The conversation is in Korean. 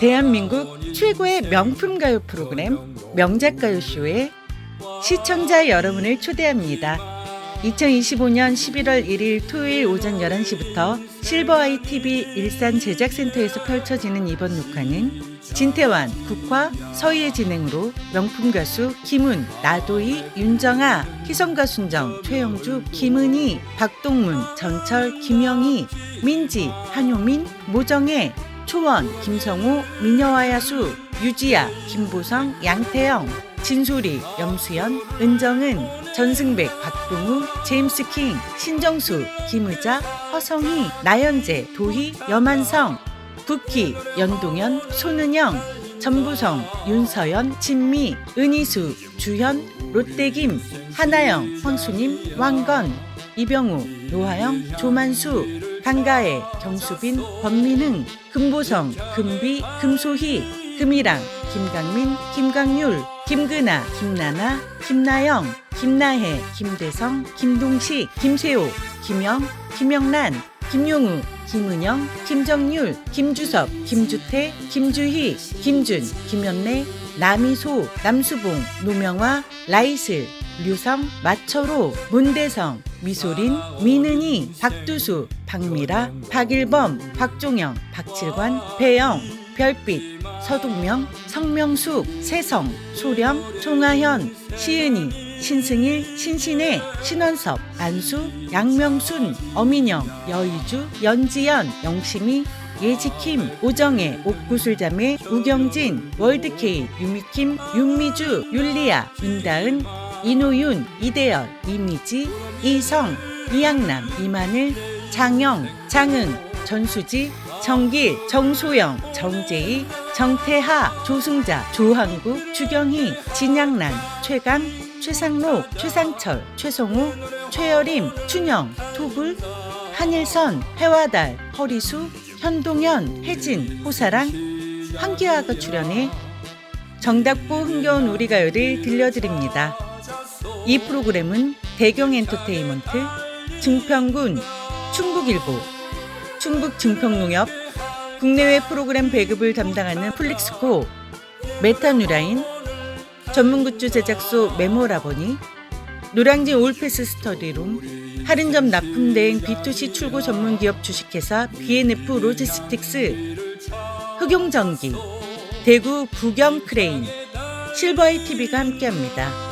대한민국 최고의 명품 가요 프로그램 명작가요 쇼에 시청자 여러분을 초대합니다. 2025년 11월 1일 토요일 오전 11시부터 실버아이 TV 일산 제작센터에서 펼쳐지는 이번 녹화는 진태환, 국화, 서희의 진행으로 명품 가수 김은, 나도희, 윤정아, 희성가 순정, 최영주, 김은희, 박동문, 전철, 김영희, 민지, 한효민, 모정혜, 초원, 김성우, 미녀와 야수, 유지아, 김보성, 양태영, 진소리, 염수연, 은정은, 전승백, 박동우, 제임스 킹, 신정수, 김의자, 허성희, 나연재, 도희, 여만성, 국희, 연동현, 손은영, 전부성, 윤서연, 진미, 은희수, 주현, 롯데김, 하나영, 황수님, 왕건, 이병우, 노하영, 조만수, 강가혜, 경수빈, 권민흥, 금보성, 금비, 금소희, 금이랑, 김강민, 김강률, 김근아, 김나나, 김나영, 김나혜, 김대성, 김동식, 김세호, 김영, 김영란, 김용우, 김은영, 김정률, 김주섭, 김주태, 김주희, 김준, 김연래, 남이소, 남수봉, 노명화, 라이슬, 류성, 마철호, 문대성, 미소린, 민은희, 박두수, 박미라, 박일범, 박종영, 박칠관, 배영, 별빛, 서동명, 성명숙, 세성, 소령, 송하현, 시은희, 신승일, 신신혜, 신원섭, 안수, 양명순, 어민영, 여의주, 연지연, 영심이, 예지킴, 오정혜, 옥구슬자매, 우경진, 월드케이, 유미킴, 윤미주, 율리아, 윤다은, 이노윤, 이대열, 이미지, 이성, 이양남, 이마늘, 장영, 장은, 전수지, 정길, 정소영, 정재희, 정태하, 조승자, 조항구, 주경희, 진양란, 최강, 최상록, 최상철, 최성우, 최여림, 춘영, 토굴, 한일선, 해와달, 허리수, 현동현, 혜진, 호사랑, 한기화가 출연해 정답고 흥겨운 우리 가요를 들려드립니다. 이 프로그램은 대경 엔터테인먼트, 증평군, 충북일보, 충북 증평농협, 국내외 프로그램 배급을 담당하는 플릭스코, 메타뉴라인, 전문 굿즈 제작소 메모라보니, 노량진 올패스 스터디룸, 할인점 납품대행 B2C 출고 전문 기업 주식회사 BNF 로지스틱스, 흑용전기, 대구 부경 크레인, 실버이 TV가 함께합니다.